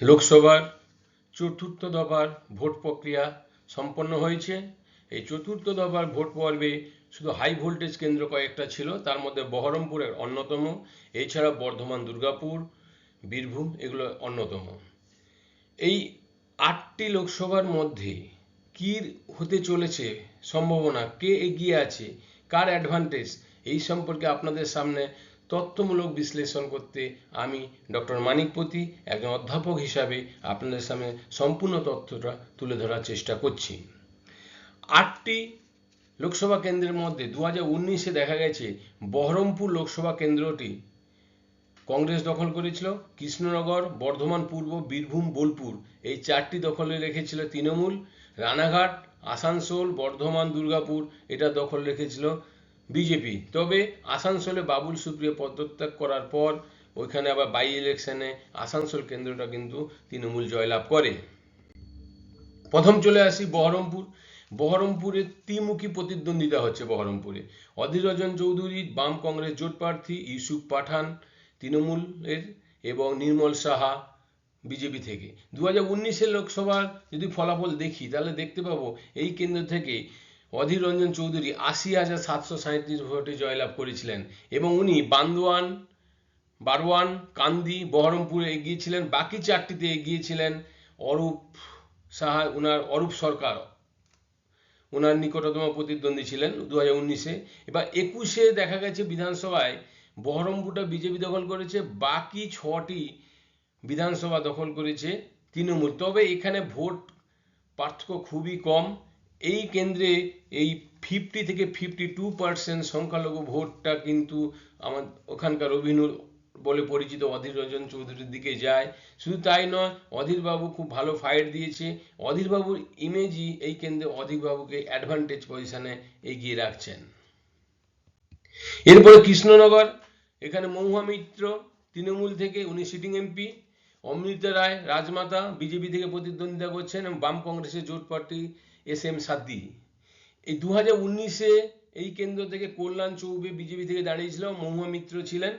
লোকসভার চতুর্থ দফার ভোট প্রক্রিয়া সম্পন্ন হয়েছে। এই চতুর্থ দফার ভোট পর্বে শুধু হাই ভোল্টেজ কেন্দ্র কয়েকটা ছিল, তার মধ্যে বহরমপুরের অন্যতম, এছাড়া বর্ধমান দুর্গাপুর, বীরভূম এগুলো অন্যতম। এই আটটি লোকসভার মধ্যে কি হতে চলেছে, সম্ভাবনা, কে এগিয়ে আছে, কার অ্যাডভান্টেজ এই সম্পর্কে আপনাদের সামনে তথ্যমূলক বিশ্লেষণ করতে আমি ডক্টর মানিকপতি একজন অধ্যাপক হিসাবে আপনাদের সামনে সম্পূর্ণ তথ্যটা তুলে ধরার চেষ্টা করছি। আটটি লোকসভা কেন্দ্রের মধ্যে দু উনিশে দেখা গেছে বহরমপুর লোকসভা কেন্দ্রটি কংগ্রেস দখল করেছিল, কৃষ্ণনগর, বর্ধমান পূর্ব, বীরভূম, বোলপুর। এই চারটি দখলে রেখেছিল তৃণমূল, রানাঘাট, আসানসোল, বর্ধমান, দুর্গাপুর। এটা দখল রেখেছিল বিজেপি তবে আসানসোলে বাবুল সুপ্রিয় পদত্যাগ করার পর ওইখানে আবার বাই ইলেকশনে আসানসোল কেন্দ্রটা কিন্তু তৃণমূল জয়লাভ করে। প্রথম চলে আসি বহরমপুর। বহরমপুরে ত্রিমুখী প্রতিদ্বন্দ্বিতা হচ্ছে বহরমপুরে। অধীর রঞ্জন চৌধুরী, বাম কংগ্রেস জোট প্রার্থী ইউসুফ পাঠান তৃণমূলের এবং নির্মল সাহা বিজেপি থেকে। দু হাজার লোকসভার যদি ফলাফল দেখি, তাহলে দেখতে পাবো এই কেন্দ্র থেকে অধীর রঞ্জন চৌধুরী আশি হাজার সাতশো সাঁত্রিশ ভোটে জয়লাভ করেছিলেন এবং উনি বান্দোয়ান, বারোয়ান, কান্দি, বহরমপুরে এগিয়েছিলেন, বাকি চারটিতে এগিয়েছিলেন অরূপ সাহা, উনার অরূপ সরকার। ওনার নিকটতম প্রতিদ্বন্দ্বী ছিলেন দু হাজার উনিশে। এবার একুশে দেখা গেছে বিধানসভায় বহরমপুরটা বিজেপি দখল করেছে, বাকি ছটি বিধানসভা দখল করেছে তৃণমূল। তবে এখানে ভোট পার্থক্য খুবই কম। এই কেন্দ্রে এই ফিফটি থেকে ফিফটি টু পার্সেন্ট সংখ্যালঘু ভোটটা কিন্তু আমার ওখানকার অভিনব বলে পরিচিত অধীর রঞ্জন চৌধুরীর দিকে যায়। শুধু তাই নয়, অধীরবাবু খুব ভালো ফাইট দিয়েছে। অধীরবাবুর ইমেজই এই কেন্দ্রে অধীরবাবুকে অ্যাডভান্টেজ পজিশনে এগিয়ে রাখছেন। এরপরে কৃষ্ণনগর, এখানে মহুয়া মিত্র, তৃণমূল থেকে উনি সিটিং এমপি অমৃতা রায়, রাজমাতা, বিজেপি থেকে প্রতিদ্বন্দ্বিতা করছেন এবং বাম কংগ্রেসের জোট প্রার্থী এস এম সাদ্দি। এই দু উনিশে এই কেন্দ্র থেকে কল্যাণ চৌবে বিজেপি থেকে দাঁড়িয়েছিল, মহুয়া মিত্র ছিলেন।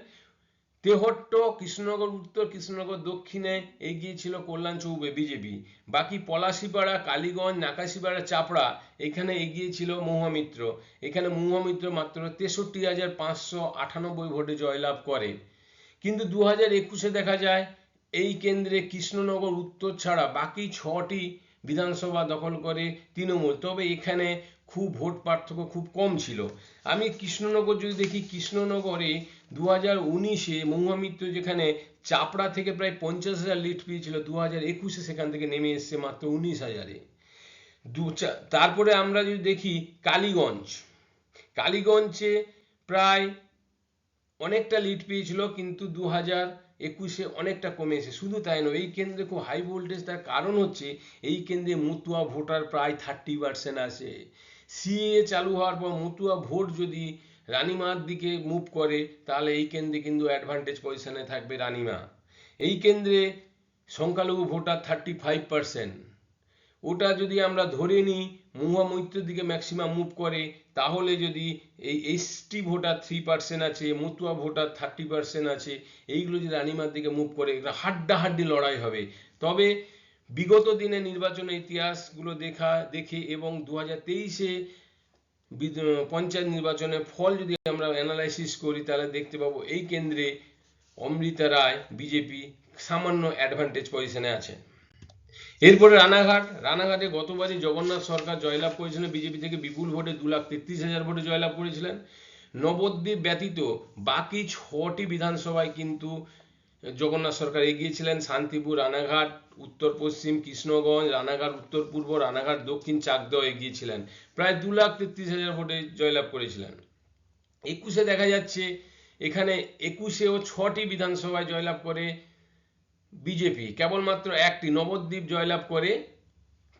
তেহট্ট, কৃষ্ণনগর উত্তর, কৃষ্ণনগর দক্ষিণে এগিয়ে ছিল কল্যাণ চৌবে বিজেপি। বাকি পলাশিপাড়া, কালীগঞ্জ, নাকাশিপাড়া, চাপড়া এখানে এগিয়ে ছিল মহুয়া মিত্র। এখানে মহুয়া মিত্র মাত্র তেষট্টি হাজার পাঁচশো আটানব্বই ভোটে জয়লাভ করে। কিন্তু দু হাজার একুশে দেখা যায়, এই কেন্দ্রে কৃষ্ণনগর উত্তর ছাড়া বাকি ছটি বিধানসভা দখল করে তৃণমূল। তবে এখানে খুব ভোট পার্থক্য খুব কম ছিল। আমি কৃষ্ণনগর যদি দেখি, কৃষ্ণনগরে দু হাজার উনিশে মহুয়া মিত্র যেখানে চাপড়া থেকে প্রায় পঞ্চাশ হাজার লিড পেয়েছিল দু হাজার একুশে সেখান থেকে নেমে এসছে মাত্র উনিশ হাজারে। দু তারপরে আমরা যদি দেখি কালীগঞ্জ। কালীগঞ্জে প্রায় অনেকটা লিড পেয়েছিল, কিন্তু দু হাজার একুশে অনেকটা কমে কমেছে শুধু তাই নয়, এই কেন্দ্রে খুব হাই ভোল্টেজ তার কারণ হচ্ছে, এই কেন্দ্রে মতুয়া ভোটার প্রায় থার্টি পার্সেন্ট আছে। সিএ চালু হওয়ার পর মতুয়া ভোট যদি রানিমার দিকে মুভ করে, তাহলে এই কেন্দ্রে কিন্তু অ্যাডভান্টেজ পজিশনে থাকবে রানিমা। এই কেন্দ্রে সংখ্যালঘু ভোটার থার্টি ফাইভ পার্সেন্ট ওটা যদি আমরা ধরে নিই, মহুয়া মৈত্রের দিকে ম্যাক্সিমাম মুভ করে তাহলে যদি এই এসটি ভোটার থ্রি পার্সেন্ট আছে, মতুয়া ভোটার থার্টি পার্সেন্ট আছে, এইগুলো যদি রানিমার দিকে মুভ করে, এটা হাড্ডাহাড্ডি লড়াই হবে। তবে বিগত দিনে নির্বাচনের ইতিহাসগুলো দেখা, দেখে এবং দু হাজার তেইশে পঞ্চায়েত নির্বাচনের ফল যদি আমরা অ্যানালাইসিস করি, তাহলে দেখতে পাবো এই কেন্দ্রে অমৃতা রায় বিজেপি সামান্য অ্যাডভান্টেজ পজিশনে আছে এরপরে রানাঘাট। রানাঘাটে গতবারই জগন্নাথ সরকার জয়লাভ করেছিলেন। বিজেপি থেকে বিপুল ভোটে দু লাখ তেত্রিশ হাজার ভোটে জয়লাভ করেছিলেন। নবদ্বীপ ব্যতীত বাকি ছটি বিধানসভায় কিন্তু জগন্নাথ সরকার এগিয়েছিলেন। শান্তিপুর, রানাঘাট, উত্তর পশ্চিম, কৃষ্ণগঞ্জ, রানাঘাট, উত্তর পূর্ব, রানাঘাট, দক্ষিণ চাকদাও এগিয়েছিলেন। প্রায় দু লাখ তেত্রিশ হাজার ভোটে জয়লাভ করেছিলেন। একুশে দেখা যাচ্ছে, এখানে একুশেও ছটি বিধানসভায় জয়লাভ করে বিজেপি, কেবলমাত্র একটি নবদ্বীপ জয়লাভ করে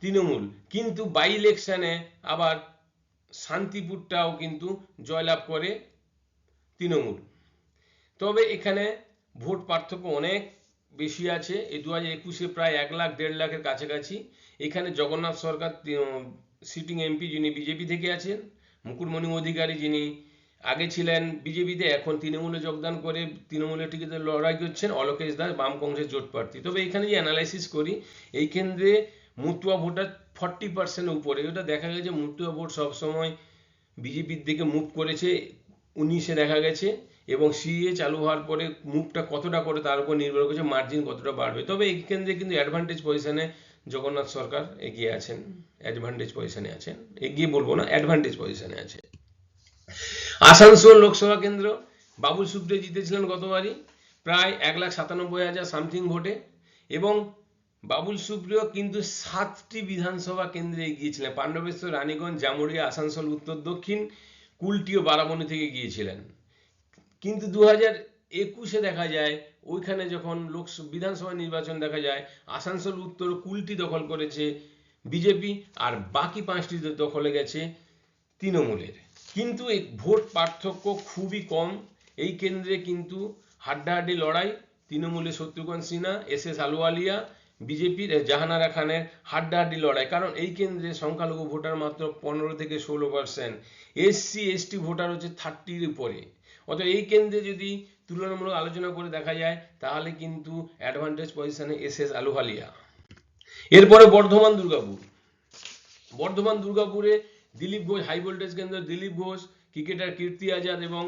তৃণমূল। কিন্তু বাই ইলেকশানে আবার শান্তিপুরটাও কিন্তু জয়লাভ করে তৃণমূল। তবে এখানে ভোট পার্থক্য অনেক বেশি আছে। এই দু হাজার একুশে প্রায় এক লাখ, দেড় লাখের কাছাকাছি। এখানে জগন্নাথ সরকার সিটিং এমপি যিনি বিজেপি থেকে আছেন, মুকুটমণি অধিকারী যিনি আগে ছিলেন বিজেপিতে, এখন তৃণমূলে যোগদান করে তৃণমূলের টিকিটে লড়াই করছেন অলোকেশ দাস, বাম কংগ্রেসের জোট প্রার্থী। তবে এখানে যে অ্যানালাইসিস করি, এই কেন্দ্রে মুতুয়া ভোটার ফর্টি পার্সেন্টের উপরে। এটা দেখা গেছে মুতুয়া ভোট সবসময় বিজেপির দিকে মুভ করেছে, উনিশে দেখা গেছে, এবং সিএ চালু হওয়ার পরে মুভটা কতটা করে তার উপর নির্ভর করছে মার্জিন কতটা বাড়বে। তবে এই কেন্দ্রে কিন্তু অ্যাডভান্টেজ পজিশনে জগন্নাথ সরকার এগিয়ে আছেন অ্যাডভান্টেজ পজিশনে আছেন। এগিয়ে বলব না অ্যাডভান্টেজ পজিশনে আছে। আসানসোল লোকসভা কেন্দ্র, বাবুল সুপ্রিয় জিতেছিলেন গতবারই, প্রায় এক লাখ সাতানব্বই হাজার সামথিং ভোটে, এবং বাবুল সুপ্রিয় কিন্তু সাতটি বিধানসভা কেন্দ্রে গিয়েছিলেন। পাণ্ডবেশ্বর, রানীগঞ্জ, জামুরিয়া, আসানসোল, উত্তর, দক্ষিণ, কুলটি ও বারাবণী থেকে গিয়েছিলেন। কিন্তু দু হাজার একুশে দেখা যায়, ওইখানে যখন লোক বিধানসভা নির্বাচন দেখা যায়, আসানসোল, উত্তর কুলটি দখল করেছে বিজেপি, আর বাকি পাঁচটি দখলে গেছে তৃণমূলের। কিন্তু এই ভোট পার্থক্য খুবই কম। এই কেন্দ্রে কিন্তু হাড্ডাহাড্ডি লড়াই, তৃণমূলের শত্রুঘ্ন সিনহা, এস এস আলুওয়ালিয়া বিজেপির জাহানারা খানের হাড্ডাহাড্ডি লড়াই। কারণ এই কেন্দ্রে সংখ্যালঘু ভোটার মাত্র পনেরো থেকে ষোলো পার্সেন্ট। এসসি, এসটি ভোটার হচ্ছে থার্টির উপরে। অতএব এই কেন্দ্রে যদি তুলনামূলক আলোচনা করে দেখা যায়, তাহলে কিন্তু অ্যাডভান্টেজ পজিশনে এস এস আলুহালিয়া এরপরে বর্ধমান দুর্গাপুর। বর্ধমান দুর্গাপুরে দিলীপ ঘোষ হাই ভোল্টেজ কেন্দ্র দিলীপ ঘোষ ক্রিকেটার কীর্তি আজাদ এবং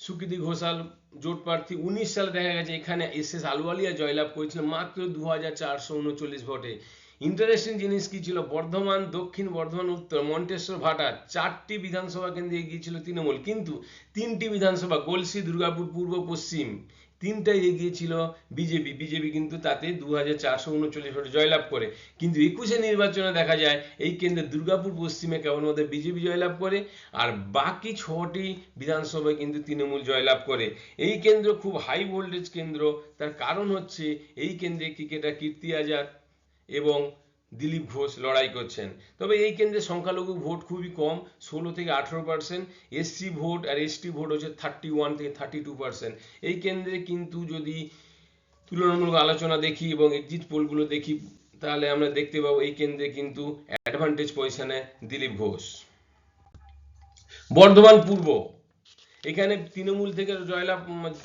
সুকৃতি ঘোষাল, জোট প্রার্থী উনিশ সালে দেখা গেছে এখানে এস এস আলুয়ালিয়া জয়লাভ করেছিল মাত্র দু হাজার চারশো উনচল্লিশ ভোটে। ইন্টারেস্টিং জিনিস কি ছিল? বর্ধমান, দক্ষিণ বর্ধমান, উত্তর মন্টেশ্বর, ভাটা চারটি বিধানসভা কেন্দ্রে এগিয়েছিল তৃণমূল। কিন্তু তিনটি বিধানসভা গলসি দুর্গাপুর, পূর্ব, পশ্চিম। তিনটাই এগিয়েছিল বিজেপি। বিজেপি কিন্তু তাতে দু হাজার চারশো উনচল্লিশ ভোটে জয়লাভ করে। কিন্তু একুশে নির্বাচনে দেখা যায়, এই কেন্দ্রে দুর্গাপুর পশ্চিমে কেবলমাত্র বিজেপি জয়লাভ করে, আর বাকি ছটি বিধানসভায় কিন্তু তৃণমূল জয়লাভ করে। এই কেন্দ্র খুব হাই ভোল্টেজ কেন্দ্র, তার কারণ হচ্ছে এই কেন্দ্রে ক্রিকেটার কীর্তি আজাদ এবং দিলীপ ঘোষ লড়াই করছেন। তবে এই কেন্দ্রে সংখ্যালঘু ভোট খুবই কম, ষোলো থেকে আঠেরো পার্সেন্ট এসসি ভোট আর এসটি ভোট হচ্ছে থার্টি ওয়ান থেকে থার্টি টু পার্সেন্ট এই কেন্দ্রে কিন্তু যদি তুলনামূলক আলোচনা দেখি এবং এক্সিট পোলগুলো দেখি, তাহলে আমরা দেখতে পাবো এই কেন্দ্রে কিন্তু অ্যাডভান্টেজ পজিশনে দিলীপ ঘোষ। বর্ধমান পূর্ব, এখানে তৃণমূল থেকে জয়লাভ,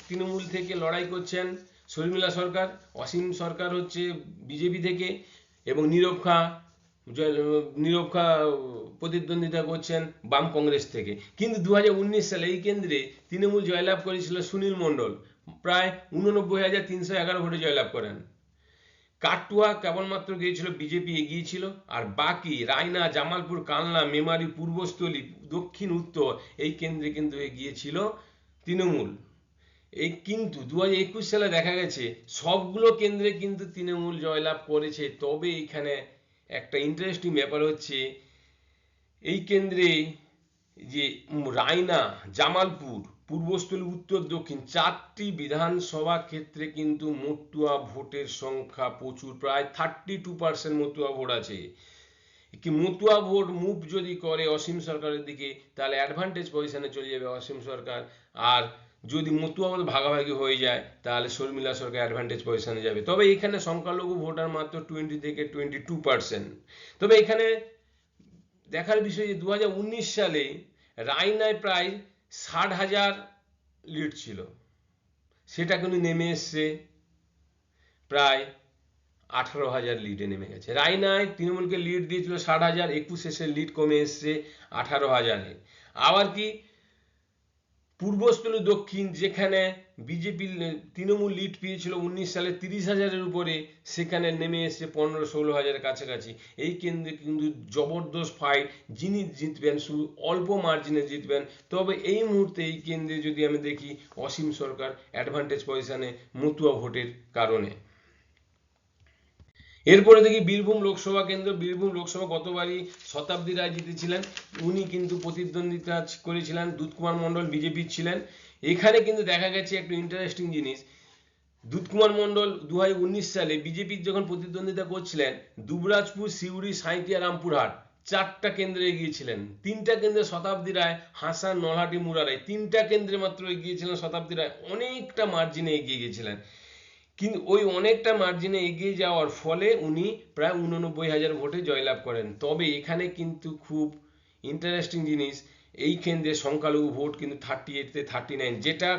তৃণমূল থেকে লড়াই করছেন শর্মিলা সরকার, অসীম সরকার হচ্ছে বিজেপি থেকে। এবং নীরব খাঁ নীরব খাঁ প্রতিদ্বন্দ্বিতা করছেন বাম কংগ্রেস থেকে। কিন্তু দু হাজার উনিশ সালে এই কেন্দ্রে তৃণমূল জয়লাভ করেছিল সুনীল মণ্ডল। প্রায় উননব্বই হাজার তিনশো এগারো ভোটে জয়লাভ করেন। কাটুয়া কেবলমাত্র গিয়েছিল, বিজেপি এগিয়েছিল। আর বাকি রায়না, জামালপুর, কালনা, মেমারি, পূর্বস্থলী, দক্ষিণ, উত্তর, এই কেন্দ্রে কিন্তু এগিয়েছিল তৃণমূল। এই কিন্তু দু হাজার একুশ সালে দেখা গেছে, সবগুলো কেন্দ্রে কিন্তু তৃণমূল জয়লাভ করেছে। তবে এখানে একটা ইন্টারেস্টিং ব্যাপার হচ্ছে, এই কেন্দ্রে যে রায়না, জামালপুর, পূর্বস্থলী, উত্তর, দক্ষিণ, চারটি বিধানসভা ক্ষেত্রে কিন্তু মতুয়া ভোটের সংখ্যা প্রচুর, প্রায় thirty two percent Matua vote আছে। কি মতুয়া ভোট মুভ যদি করে অসীম সরকারের দিকে, তাহলে অ্যাডভান্টেজ পজিশনে চলে যাবে অসীম সরকার। আর যদি মতুয়া ভোট ভাগাভাগি হয়ে যায়, তাহলে শর্মিলা সরকার অ্যাডভান্টেজ পজিশনে যাবে। তবে এখানে সংখ্যালঘু ভোটার মাত্র টোয়েন্টি থেকে টোয়েন্টি টু পার্সেন্ট তবে এখানে দেখার বিষয় যে দু হাজার উনিশ সালে রায়নায় প্রায় ষাট হাজার লিড ছিল। সেটা কিন্তু নেমে এসছে। প্রায় আঠারো হাজার লিডে নেমে গেছে। রায়নায় তৃণমূলকে লিড দিয়েছিল ষাট হাজার, একুশ লিড কমে এসছে আঠারো হাজারে। আবার কি পূর্বস্থলী দক্ষিণ, যেখানে বিজেপি তৃণমূল লিড পেয়েছিল উনিশ সালে তিরিশ হাজারের উপরে, সেখানে নেমে এসছে পনেরো ষোলো হাজারের কাছাকাছি। এই কেন্দ্রে কিন্তু জবরদস্ত ফাইট যিনি জিতবেন শুধু অল্প মার্জিনে জিতবেন। তবে এই মুহূর্তে এই কেন্দ্রে যদি আমি দেখি, অসীম সরকার অ্যাডভান্টেজ পজিশনে মতুয়া ভোটের কারণে। এরপরে দেখি বীরভূম লোকসভা কেন্দ্র। বীরভূম লোকসভা গতবারই শতাব্দী রায় জিতেছিলেন। উনি কিন্তু প্রতিদ্বন্দ্বিতা করেছিলেন। দুধকুমার মণ্ডল বিজেপির ছিলেন। এখানে কিন্তু দেখা গেছে একটু ইন্টারেস্টিং জিনিস। দুধকুমার মণ্ডল দু সালে বিজেপির যখন প্রতিদ্বন্দ্বিতা করছিলেন, দুবরাজপুর, সিউড়ি সাঁইতিয়া রামপুরহাট চারটা কেন্দ্রে এগিয়েছিলেন তিনটা কেন্দ্রে শতাব্দী রায় হাসান, নলহাটি, মুরারাই তিনটা কেন্দ্রে মাত্র এগিয়েছিলেন শতাব্দী রায় অনেকটা মার্জিনে এগিয়ে গিয়েছিলেন কিন্তু ওই অনেকটা মার্জিনে এগিয়ে যাওয়ার ফলে উনি প্রায় উননব্বই হাজার ভোটে জয়লাভ করেন। তবে এখানে কিন্তু খুব ইন্টারেস্টিং জিনিস, এই কেন্দ্রে সংখ্যালঘু ভোট কিন্তু থার্টি এইটতে থার্টি নাইন যেটা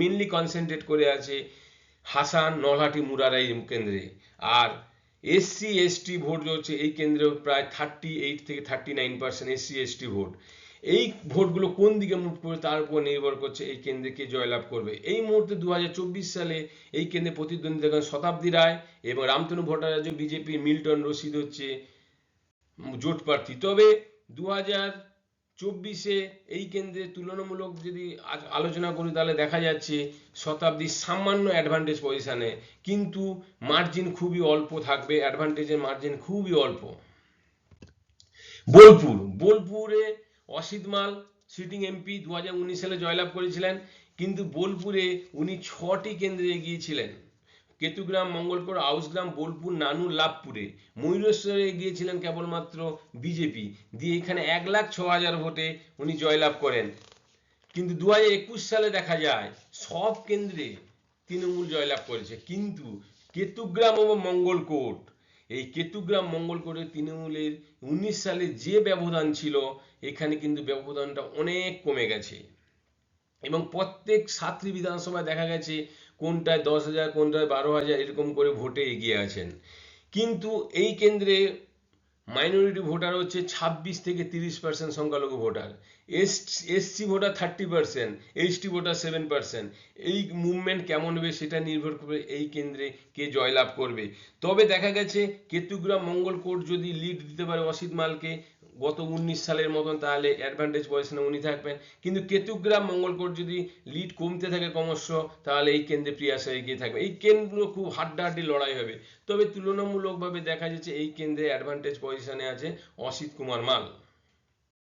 মেনলি কনসেন্ট্রেট করে আছে হাসান, নলহাটি, মুরারাই কেন্দ্রে। আর এসসি, এসটি ভোট রয়েছে এই কেন্দ্রে প্রায় থার্টি এইট থেকে thirty nine percent SC, ST vote. এই ভোটগুলো কোন দিকে মুভ করবে তার উপর নির্ভর করছে এই কেন্দ্রে কে জয়লাভ করবে। এই মুহূর্তে দু হাজার চব্বিশ সালে এই কেন্দ্রে প্রতিদ্বন্দ্বিতা করেন শতাব্দী রায় এবং রামতনু ভট্টাচার্য বিজেপি মিল্টন রশিদ হচ্ছে জোট প্রার্থী। তবে দু চব্বিশে এই কেন্দ্রে তুলনামূলক যদি আলোচনা করি তাহলে দেখা যাচ্ছে শতাব্দী সামান্য অ্যাডভান্টেজ পজিশনে কিন্তু মার্জিন খুবই অল্প থাকবে অ্যাডভান্টেজের মার্জিন খুবই অল্প। বোলপুর, বোলপুরে অসিত মাল সিটিং এমপি দু হাজার উনিশ সালে জয়লাভ করেছিলেন, কিন্তু বোলপুরে উনি ছটি কেন্দ্রে এগিয়েছিলেন। কেতুগ্রাম, মঙ্গলপুর, আউসগ্রাম, বোলপুর নানু লাভপুরে। ময়ূরেশ্বরে গিয়েছিলেন কেবলমাত্র বিজেপি। দিয়ে এখানে এক লাখ ছ হাজার ভোটে উনি জয়লাভ করেন। কিন্তু দু একুশ সালে দেখা যায়, সব কেন্দ্রে তৃণমূল জয়লাভ করেছে। কিন্তু কেতুগ্রাম ও মঙ্গলকোট এই কেতুগ্রাম মঙ্গল করে তৃণমূলের উনিশ সালে যে ব্যবধান ছিল, এখানে কিন্তু ব্যবধানটা অনেক কমে গেছে। এবং প্রত্যেক সাতটি বিধানসভায় দেখা গেছে কোনটায় দশ হাজার, কোনটায় বারো হাজার এরকম করে ভোটে এগিয়ে আছেন। কিন্তু এই কেন্দ্রে মাইনরিটি ভোটার হচ্ছে ছাব্বিশ থেকে তিরিশ পার্সেন্ট সংখ্যালঘু voter S SC voter thirty percent HT voter seven percent এই মুভমেন্ট কেমন হবে সেটা নির্ভর করবে এই কেন্দ্রে কে জয়লাভ করবে। তবে দেখা গেছে, কেতুগ্রাম মঙ্গলকোট যদি লিড দিতে পারে অসিত মালকে গত উনিশ সালের মতন তাহলে অ্যাডভান্টেজ পজিশনে উনি থাকবেন। কিন্তু কেতুগ্রাম মঙ্গলকোট যদি লিড কমতে থাকে ক্রমশ, তাহলে এই কেন্দ্রে প্রিয়াসা এগিয়ে থাকবে। এই কেন্দ্রগুলো খুব হাড্ডাহাড্ডি লড়াই হবে। তবে তুলনামূলকভাবে দেখা যাচ্ছে এই কেন্দ্রে অ্যাডভান্টেজ পজিশনে আছে অসিত কুমার মাল।